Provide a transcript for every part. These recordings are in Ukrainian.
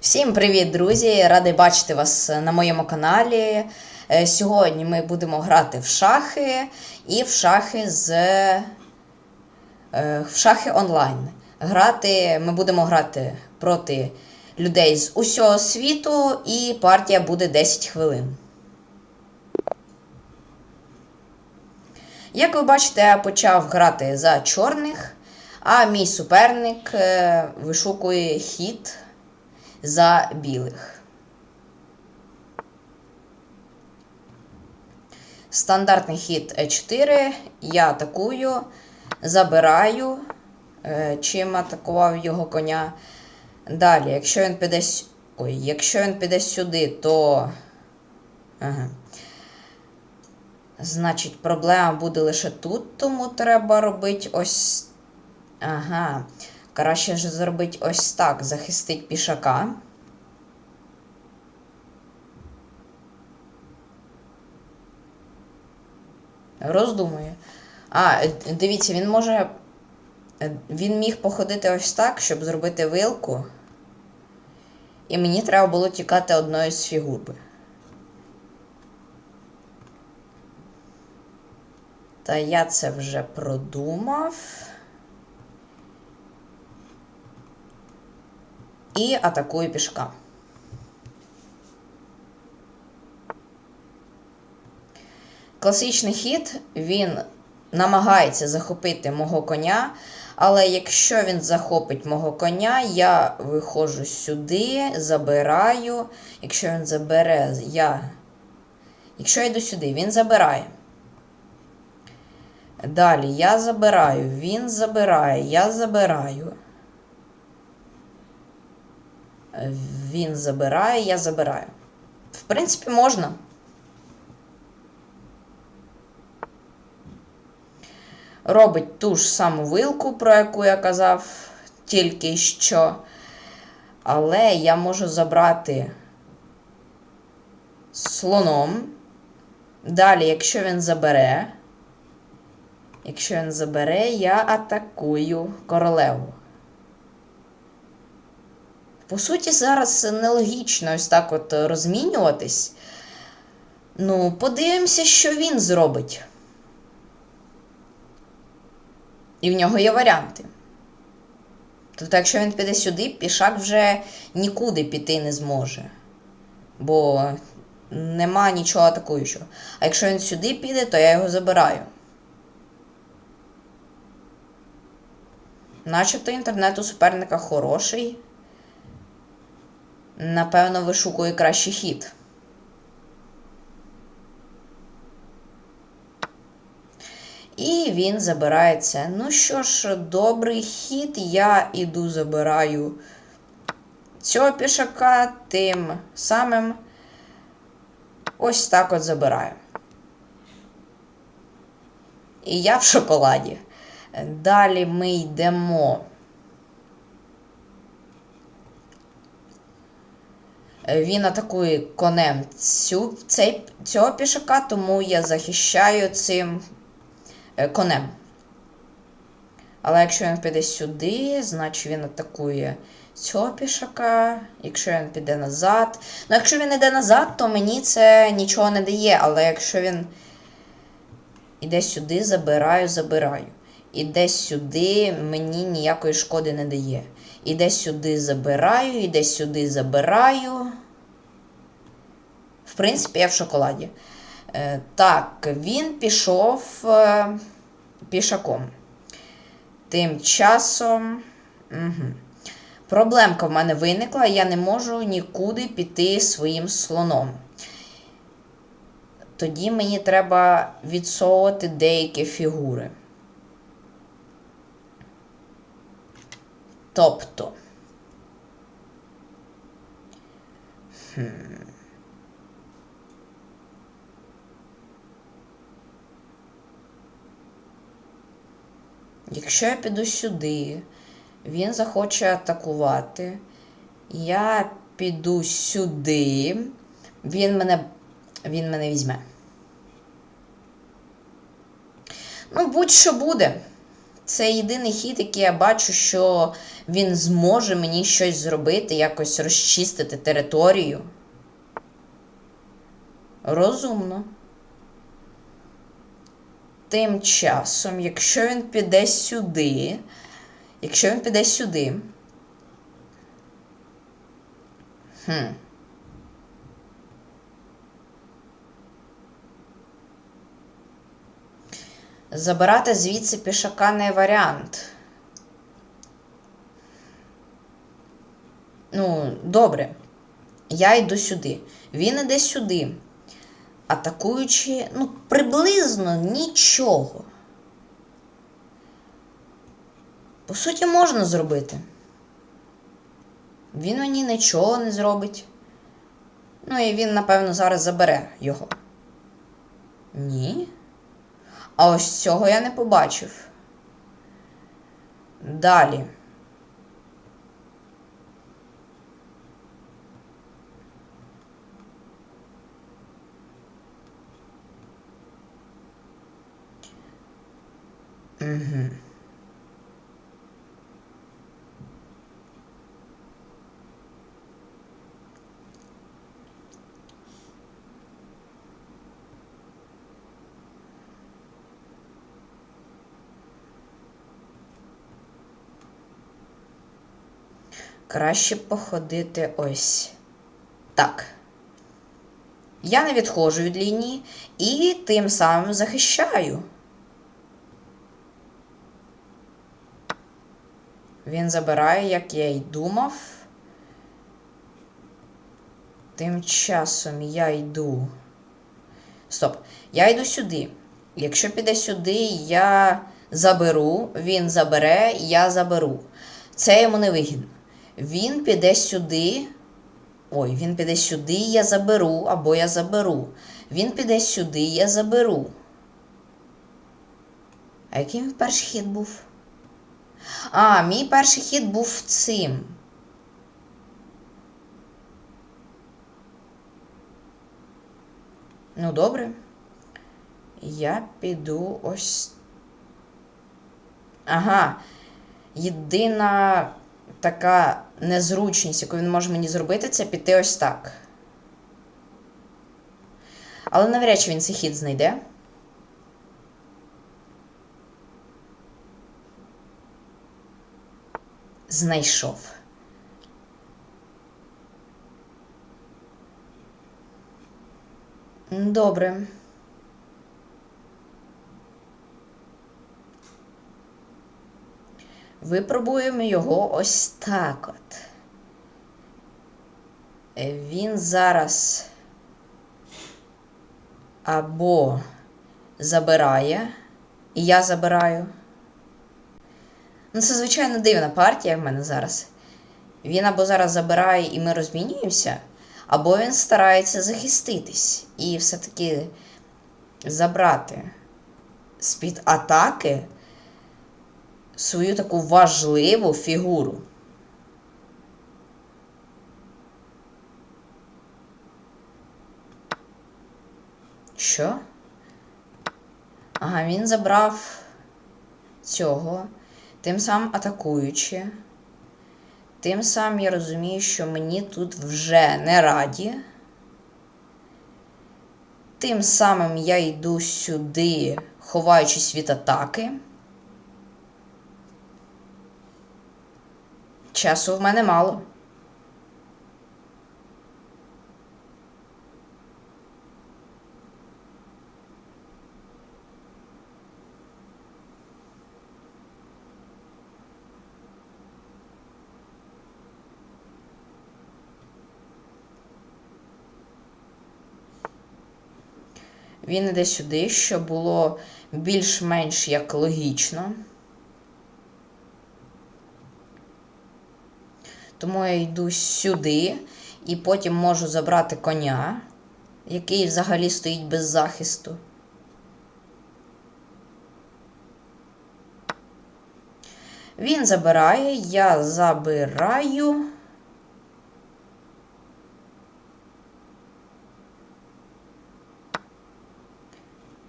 Всім привіт, друзі! Радий бачити вас на моєму каналі. Е, Сьогодні ми будемо грати в шахи і в шахи з е, в шахи онлайн. Грати ми будемо грати проти людей з усього світу, і партія буде 10 хвилин. Як ви бачите, я почав грати за чорних, а мій суперник е, вишукує хід за білих. Стандартний хід Е4. Я атакую, забираю, е, чим атакував його коня. Далі, якщо він піде. Ой, якщо він піде сюди, то. Ага. Значить, проблема буде лише тут, тому треба робити ось. Ага. Краще ж зробити ось так: захистить пішака. Роздумує. А, дивіться, він може. Він міг походити ось так, щоб зробити вилку. І мені треба було тікати одною з фігурби. Та я це вже продумав. І атакую пішка. Класичний хід він намагається захопити мого коня, але якщо він захопить мого коня, я виходжу сюди, забираю. Якщо він забере, я. Якщо я йду сюди, він забирає. Далі я забираю, він забирає, я забираю. Він забирає, я забираю. В принципі, можна. Робить ту ж саму вилку, про яку я казав тільки що. Але я можу забрати слоном. Далі, якщо він забере, якщо він забере, я атакую королеву. По суті, зараз нелогічно ось так от розмінюватись. Ну, подивимося, що він зробить. І в нього є варіанти. Тобто, якщо він піде сюди, пішак вже нікуди піти не зможе. Бо нема нічого атакуючого. А якщо він сюди піде, то я його забираю. Начебто інтернет у суперника хороший. Напевно, вишукує кращий хід. І він забирає це. Ну що ж, добрий хід. Я іду забираю цього пішака, тим самим ось так от забираю. І я в шоколаді. Далі ми йдемо. Він атакує конем цю, цей, цього пішака, тому я захищаю цим е, конем. Але якщо він піде сюди, значить він атакує цього пішака. Якщо він піде назад. Ну, якщо він йде назад, то мені це нічого не дає. Але якщо він іде сюди, забираю, забираю. Іде сюди, мені ніякої шкоди не дає. Іде сюди, забираю, іде сюди, забираю. В принципі, я в шоколаді. Е, так, він пішов е, пішаком. Тим часом. Угу. Проблемка в мене виникла, я не можу нікуди піти своїм слоном. Тоді мені треба відсовувати деякі фігури. Тобто. Хм. Якщо я піду сюди, він захоче атакувати. Я піду сюди, він мене, він мене візьме. Ну, будь-що буде. Це єдиний хід, який я бачу, що він зможе мені щось зробити, якось розчистити територію. Розумно. Тим часом, якщо він піде сюди, якщо він піде сюди. Хм. Забирати звідси пішака не варіант. Ну, добре. Я йду сюди. Він іде сюди. Атакуючи, ну, приблизно нічого. По суті, можна зробити. Він мені нічого не зробить. Ну і він, напевно, зараз забере його. Ні. А ось цього я не побачив. Далі. Угу. Краще походити ось. Так. Я не відходжу від лінії і тим самим захищаю. Він забирає, як я й думав. Тим часом я йду. Стоп. Я йду сюди. Якщо піде сюди, я заберу, він забере, я заберу. Це йому не вигідно. Він піде сюди. Ой, він піде сюди, я заберу, або я заберу. Він піде сюди, я заберу. А який мій перший хід був? А, мій перший хід був цим. Ну, добре. Я піду ось. Ага. Єдина така незручність, яку він може мені зробити, це піти ось так. Але навряд чи він цей хід знайде. Знайшов. Добре. Випробуємо його ось так от. Він зараз або забирає, і я забираю. Ну, це, звичайно, дивна партія в мене зараз. Він або зараз забирає і ми розмінюємося, або він старається захиститись і все-таки забрати з-під атаки свою таку важливу фігуру. Що? Ага, він забрав цього, тим самим атакуючи. Тим самим я розумію, що мені тут вже не раді. Тим самим я йду сюди, ховаючись від атаки. Часу в мене мало. Він іде сюди, що було більш-менш як логічно. Тому я йду сюди і потім можу забрати коня, який взагалі стоїть без захисту. Він забирає, я забираю.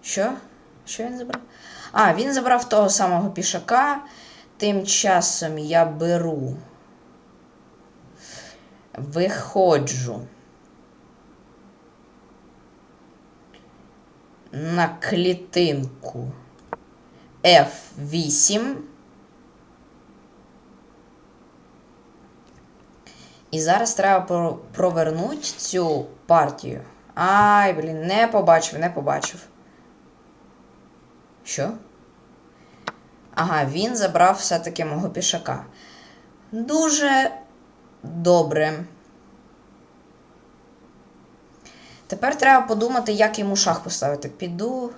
Що? Що він забрав? А, він забрав того самого пішака. Тим часом я беру. Виходжу. На клітинку F8. І зараз треба про- провернути цю партію. Ай, блін, не побачив, не побачив. Що? Ага, він забрав все-таки мого пішака. Дуже добре. Тепер треба подумати, як йому шах поставити. Піду.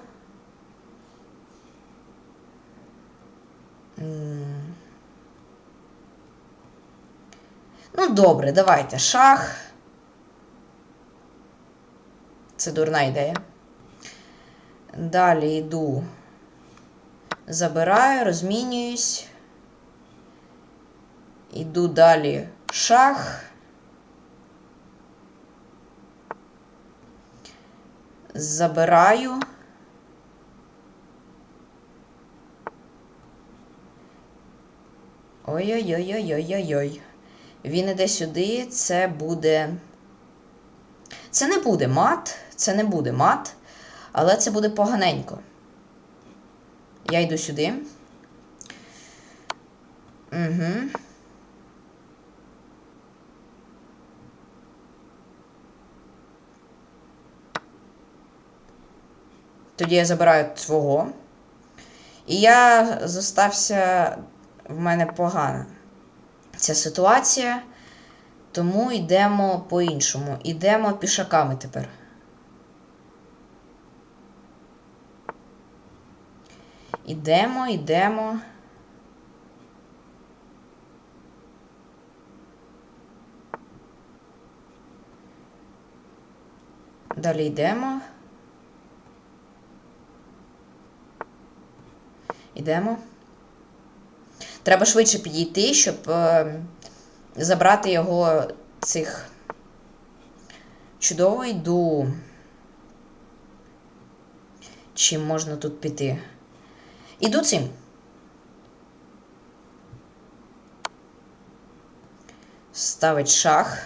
Ну, добре, давайте. Шах. Це дурна ідея. Далі йду. Забираю, розмінююсь. Іду далі шах. Забираю. Ой-ой-ой-ой-ой-ой-ой. Він іде сюди, це буде. Це не буде мат, це не буде мат, але це буде поганенько. Я йду сюди. Угу. Тоді я забираю твого. І я зостався в мене погана ця ситуація. Тому йдемо по-іншому. Йдемо пішаками тепер. Ідемо, йдемо. Далі йдемо. Йдемо. Треба швидше підійти, щоб е, забрати його цих. Чудово йду. Чим можна тут піти? Іду цим. Ставить шах.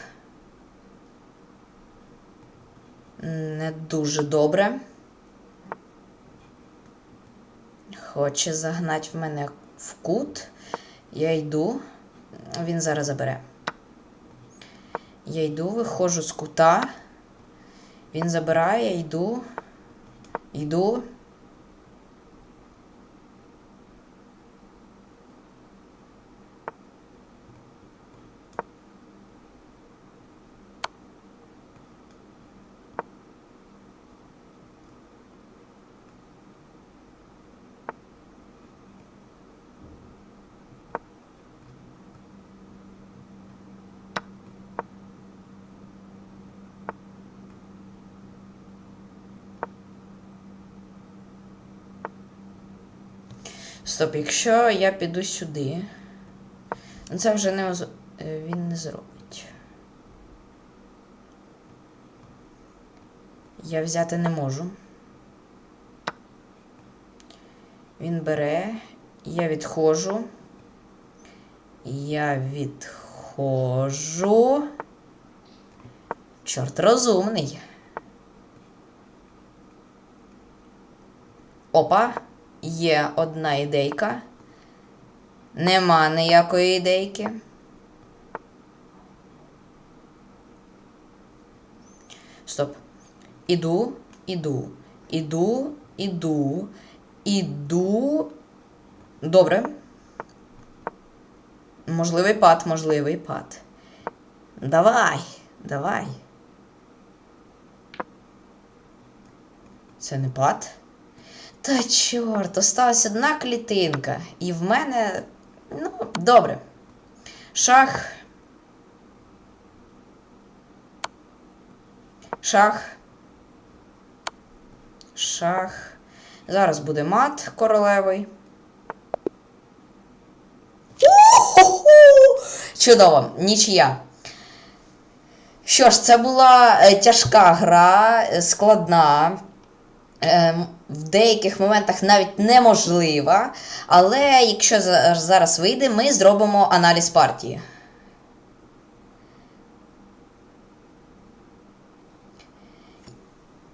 Не дуже добре. Хоче загнати в мене в кут. Я йду. Він зараз забере. Я йду, виходжу з кута. Він забирає, йду. Йду. Стоп, якщо я піду сюди, це вже не оз- е, він не зробить. Я взяти не можу. Він бере, я відходжу. Я відходжу. Чорт розумний. Опа, є одна ідейка. Нема ніякої ідейки. Стоп. Іду, іду, іду, іду, іду. Добре. Можливий пад, можливий пад. Давай, давай. Це не пад. Та чорт, осталась одна клітинка. І в мене. Ну, добре. Шах. Шах. Шах. Зараз буде мат королевий. Чудово, нічия. Що ж, це була е, тяжка гра, е, складна. В деяких моментах навіть неможлива. Але якщо зараз вийде, ми зробимо аналіз партії.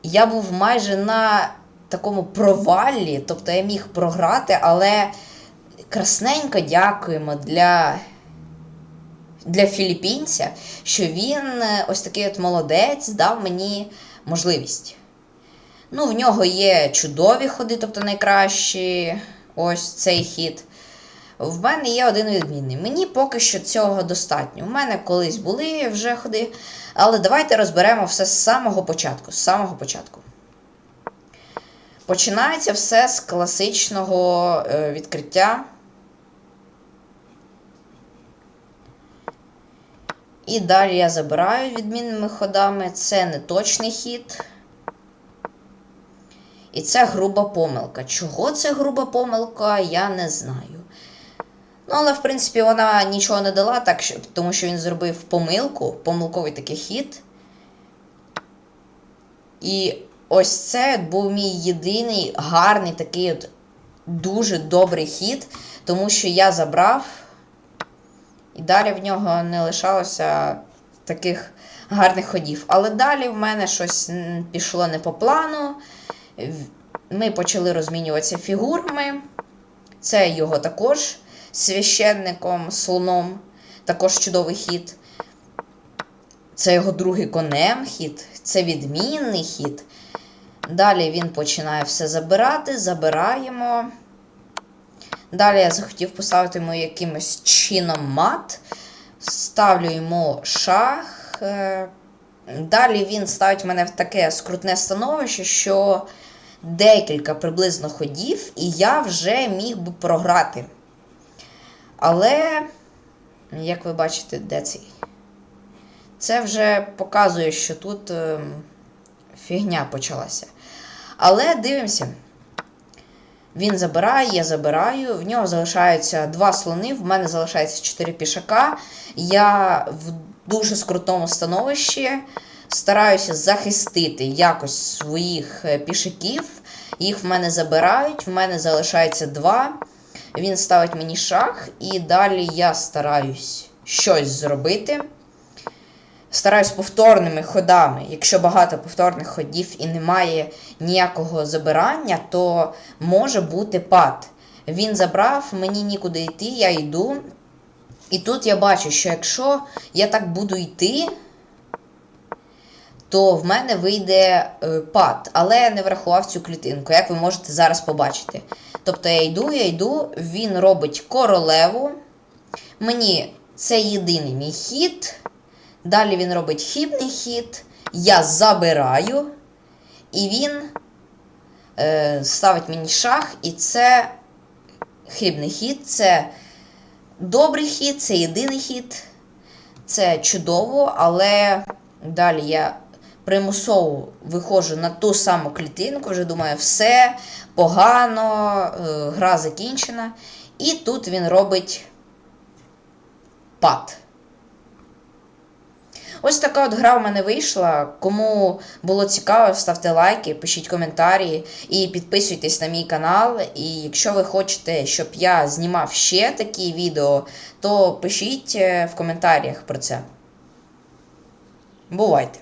Я був майже на такому провалі, тобто я міг програти, але красненько дякуємо для, для філіппінця, що він е, ось такий от молодець дав мені можливість. Ну, в нього є чудові ходи, тобто найкращі. Ось цей хід. В мене є один відмінний. Мені поки що цього достатньо. У мене колись були вже ходи. Але давайте розберемо все з самого початку. З самого початку. Починається все з класичного е, відкриття. І далі я забираю відмінними ходами. Це не точний хід. І це груба помилка. Чого це груба помилка, я не знаю. Ну, але, в принципі, вона нічого не дала, так, тому що він зробив помилку, помилковий такий хід. І ось це був мій єдиний гарний такий от дуже добрий хід, тому що я забрав, і далі в нього не лишалося таких гарних ходів. Але далі в мене щось пішло не по плану. Ми почали розмінюватися фігурами. Це його також священником, слоном, також чудовий хід. Це його другий конем хід, це відмінний хід. Далі він починає все забирати, забираємо. Далі я захотів поставити йому якимось чином мат. Ставлю йому шах. Е, Далі він ставить мене в таке скрутне становище, що декілька приблизно ходів, і я вже міг би програти. Але, як ви бачите, де цей? Це вже показує, що тут ем, фігня почалася. Але дивимося. Він забирає, я забираю. В нього залишаються два слони, в мене залишається чотири пішака. Я в дуже скрутному становищі стараюся захистити якось своїх е, пішаків. Їх в мене забирають, в мене залишається два. Він ставить мені шах, і далі я стараюсь щось зробити. Стараюсь повторними ходами. Якщо багато повторних ходів і немає ніякого забирання, то може бути пад. Він забрав, мені нікуди йти, я йду. І тут я бачу, що якщо я так буду йти, то в мене вийде е, пад, але я не врахував цю клітинку, як ви можете зараз побачити. Тобто я йду, я йду, він робить королеву. Мені це єдиний мій хід. Далі він робить хібний хід. Я забираю. І він е, ставить мені шах, і це хибний хід, це добрий хід, це єдиний хід. Це чудово, але далі я примусово виходжу на ту саму клітинку, вже думаю, все погано, е, гра закінчена. І тут він робить пад. Ось така от гра в мене вийшла. Кому було цікаво, ставте лайки, пишіть коментарі і підписуйтесь на мій канал. І якщо ви хочете, щоб я знімав ще такі відео, то пишіть е, в коментарях про це. Бувайте!